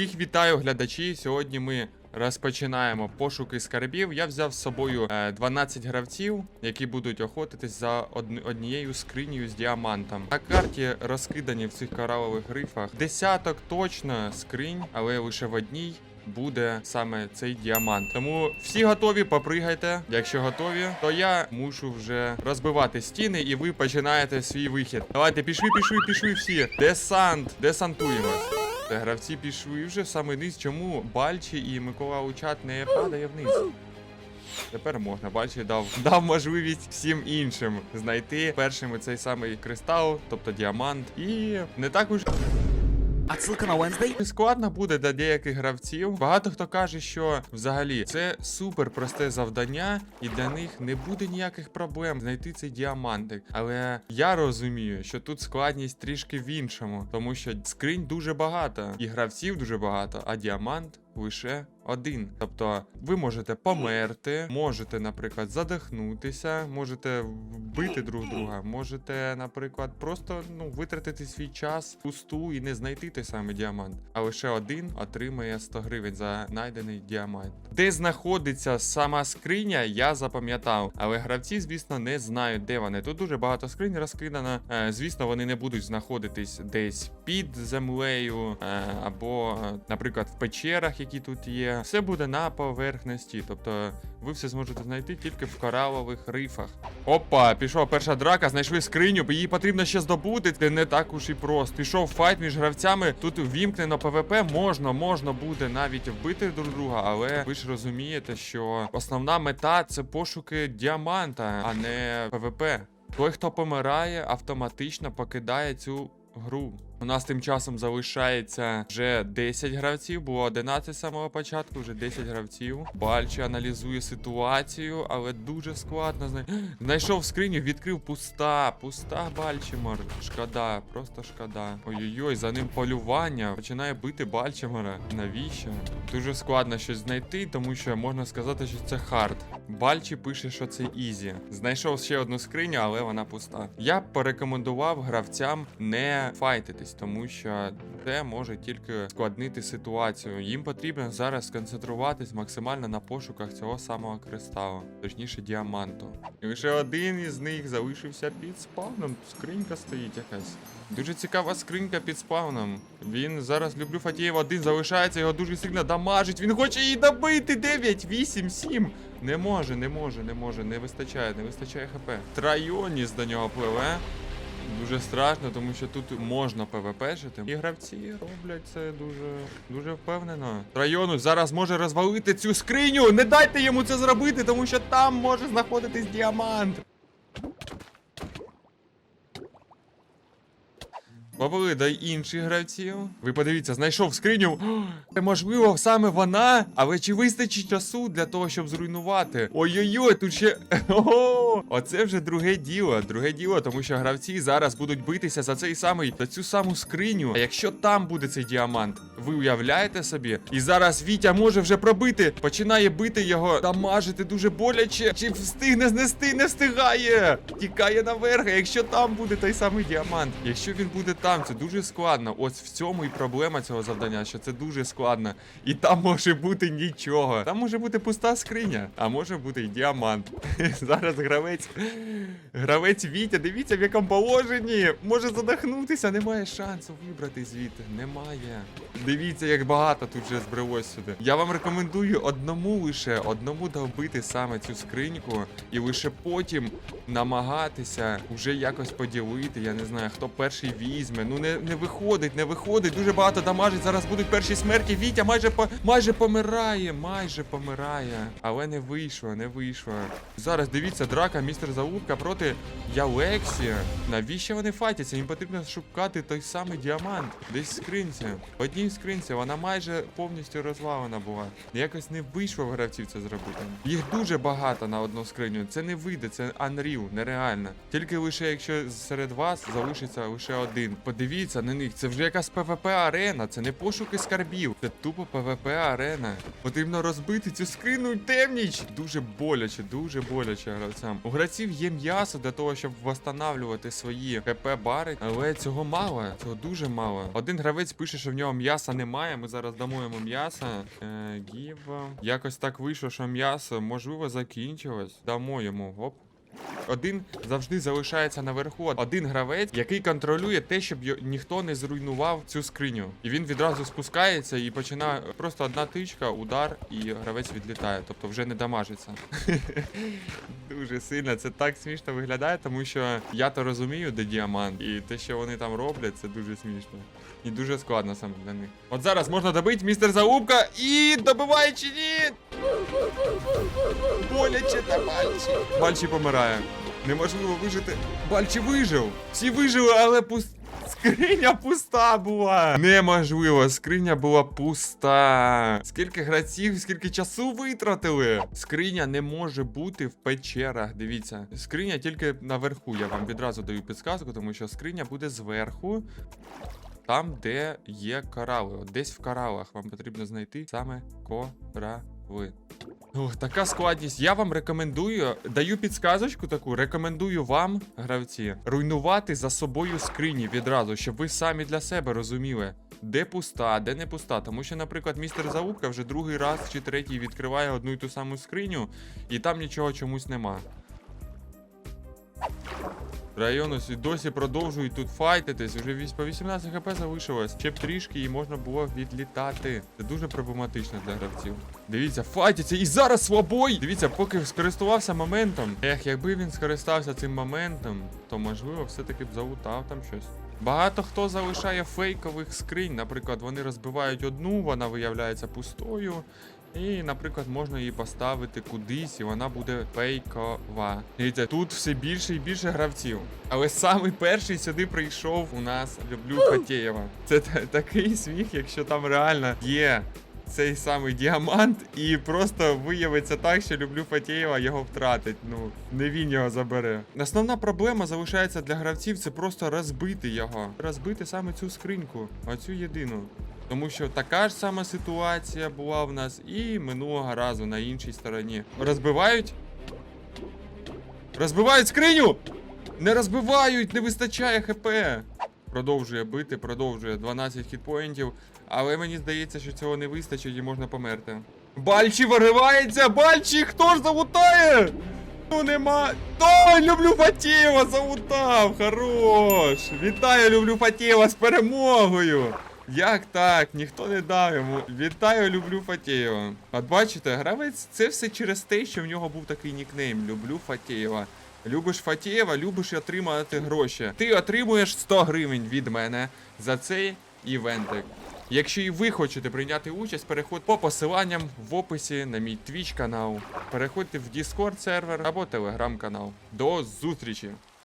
Всіх вітаю, глядачі. Сьогодні ми розпочинаємо пошуки скарбів. Я взяв з собою е, 12 гравців, які будуть охотитись за однією скринею з діамантом. На карті розкидані в цих коралових рифах десяток точно скринь, але лише в одній. Буде саме цей діамант. Тому всі готові, попригайте. Якщо готові, то я мушу вже розбивати стіни, і ви починаєте свій вихід. Давайте, пішли, пішли, пішли всі. Десант, десантуємось. Гравці пішли вже в самий низ. Чому Бальчі і Микола Учат не падає вниз? Тепер можна. Бальчі дав, дав можливість всім іншим знайти першими цей самий кристал, тобто діамант. І не так уж Отсылка на Wednesday. Складно буде для деяких гравців. Багато хто каже, що взагалі це супер просте завдання, і для них не буде ніяких проблем знайти цей діамантик. Але я розумію, що тут складність трішки в іншому, тому що скринь дуже багато, і гравців дуже багато, а діамант лише один. Тобто ви можете померти, можете, наприклад, задихнутися, можете вбити друг друга, можете, наприклад, просто ну витратити свій час пусту і не знайти той самий діамант. А лише один отримає 100 гривень за знайдений діамант. Де знаходиться сама скриня, я запам'ятав, але гравці, звісно, не знають, де вони. Тут дуже багато скринь розкидано. Е, звісно, вони не будуть знаходитись десь під землею е, або, е, наприклад, в печерах, які тут є. Все буде на поверхності, тобто ви все зможете знайти тільки в коралових рифах. Опа, пішов перша драка, знайшли скриню, її потрібно ще здобути. Це не так уж і просто. Пішов файт між гравцями. Тут вімкнено ПВП, можна, можна буде навіть вбити друг друга, але ви ж розумієте, що основна мета це пошуки діаманта, а не ПВП. Той, хто помирає, автоматично покидає цю гру. У нас тим часом залишається вже 10 гравців, було 11 з самого початку, вже 10 гравців. Бальчі аналізує ситуацію, але дуже складно знай... Знайшов скриню, відкрив пуста, пуста Бальчимор. Шкода, просто шкода. Ой-ой-ой, за ним полювання. Починає бити Бальчимора. Навіщо? Дуже складно щось знайти, тому що можна сказати, що це хард. Бальчі пише, що це ізі. Знайшов ще одну скриню, але вона пуста. Я б порекомендував гравцям не файтитись, тому що це може тільки складнити ситуацію. Їм потрібно зараз сконцентруватись максимально на пошуках цього самого кристалу, точніше діаманту. І лише один із них залишився під спавном. Скринька стоїть якась. Дуже цікава скринька під спавном. Він зараз люблю Фатієв один залишається, його дуже сильно дамажить. Він хоче її добити. 9, 8, 7. Не може, не може, не може, не вистачає, не вистачає хп. Трайоніс до нього пливе. Дуже страшно, тому що тут можна ПВП жити. І гравці роблять це дуже дуже впевнено. Району зараз може розвалити цю скриню. Не дайте йому це зробити, тому що там може знаходитись діамант. Побили до інших гравців. Ви подивіться, знайшов скриню. О, можливо, саме вона, але чи вистачить часу для того, щоб зруйнувати? Ой-ой-ой, тут ще. Ого! Оце вже друге діло. Друге діло, тому що гравці зараз будуть битися за цей самий за цю саму скриню. А якщо там буде цей діамант, ви уявляєте собі? І зараз Вітя може вже пробити, починає бити його, дамажити дуже боляче. Чи встигне знести, не встигає. Тікає наверх. Якщо там буде той самий діамант, якщо він буде там, це дуже складно. Ось в цьому і проблема цього завдання, що це дуже складно. І там може бути нічого. Там може бути пуста скриня, а може бути і діамант. Зараз гравець. Гравець Вітя, дивіться, в якому положенні. Може задохнутися, немає шансу вибрати звідти. Немає. Дивіться, як багато тут вже збрелось сюди. Я вам рекомендую одному лише, одному довбити саме цю скриньку, і лише потім намагатися вже якось поділити. Я не знаю, хто перший візьме. Ну не, не виходить, не виходить. Дуже багато дамажить. Зараз будуть перші смерті. Вітя майже по майже помирає, майже помирає. Але не вийшло, не вийшло. Зараз дивіться, драка, містер Заутка проти Ялексі. Навіщо вони файтяться? Їм потрібно шукати той самий діамант. Десь в скринці. В одній скринці вона майже повністю розвалена була. Якось не вийшло в гравців це зробити. Їх дуже багато на одну скриню. Це не вийде, це unreal, нереально. Тільки лише якщо серед вас залишиться лише один. Подивіться на них. Це вже якась ПВП арена, це не пошуки скарбів, це тупо ПВП арена. Потрібно розбити цю скрину темніч. Дуже боляче, дуже боляче гравцям. У гравців є м'ясо для того, щоб восстанавлювати свої ХП бари, але цього мало. Цього дуже мало. Один гравець пише, що в нього м'яса немає. Ми зараз дамо йому м'ясо. Е, гів. Якось так вийшло, що м'ясо можливо закінчилось. Дамо йому. Оп. Один завжди залишається наверху. Один гравець, який контролює те, щоб ніхто не зруйнував цю скриню. І він відразу спускається і починає просто одна тичка, удар, і гравець відлітає. Тобто вже не дамажиться. Дуже сильно. Це так смішно виглядає, тому що я то розумію, де діамант, і те, що вони там роблять, це дуже смішно. І дуже складно саме для них. От зараз можна добити містер Заубка і добиває чи ні? Боляче та Бальчі. Бальчі помирає. Неможливо вижити. Бальчі вижив. Всі вижили, але пуст... Скриня пуста була. Неможливо, скриня була пуста. Скільки гравців, скільки часу витратили. Скриня не може бути в печерах. Дивіться, скриня тільки наверху. Я вам відразу даю підсказку, тому що скриня буде зверху. Там, де є корали. От десь в коралах вам потрібно знайти саме корали. Ох, така складність. Я вам рекомендую, даю підсказочку таку, рекомендую вам, гравці, руйнувати за собою скрині відразу, щоб ви самі для себе розуміли, де пуста, де не пуста. Тому що, наприклад, містер Заубка вже другий раз чи третій відкриває одну і ту саму скриню, і там нічого чомусь нема. Районус і досі продовжують тут файтитись. Уже по 18 хп залишилось. Ще б трішки і можна було відлітати. Це дуже проблематично для гравців. Дивіться, файтяться і зараз свобой! Дивіться, поки скористувався моментом. Ех, якби він скористався цим моментом, то можливо все-таки б залутав там щось. Багато хто залишає фейкових скринь. Наприклад, вони розбивають одну, вона виявляється пустою. І, наприклад, можна її поставити кудись, і вона буде фейкова. Дивіться, тут все більше і більше гравців. Але самий перший сюди прийшов у нас люблю Фатєєва. Це та- такий сміх, якщо там реально є цей самий діамант, і просто виявиться так, що люблю Фатєєва його втратить. Ну, не він його забере. Основна проблема залишається для гравців це просто розбити його. Розбити саме цю скриньку, оцю єдину. Тому що така ж сама ситуація була в нас і минулого разу на іншій стороні. Розбивають? Розбивають скриню! Не розбивають, не вистачає ХП. Продовжує бити, продовжує 12 хітпоінтів. Але мені здається, що цього не вистачить і можна померти. Бальчі виривається! Бальчі! Хто ж залутає? Ну нема. Ой, люблю Фатєва, залутав! Хорош! Вітаю, люблю Фатєва з перемогою! Як так? Ніхто не дав йому. Вітаю, люблю Фатєєва. От бачите, гравець це все через те, що в нього був такий нікнейм Люблю Фатєєва. Любиш Фатєєва, любиш отримати гроші. Ти отримуєш 100 гривень від мене за цей івентик. Якщо і ви хочете прийняти участь, переходьте по посиланням в описі на мій Twitch канал. Переходьте в Discord сервер або Telegram канал. До зустрічі!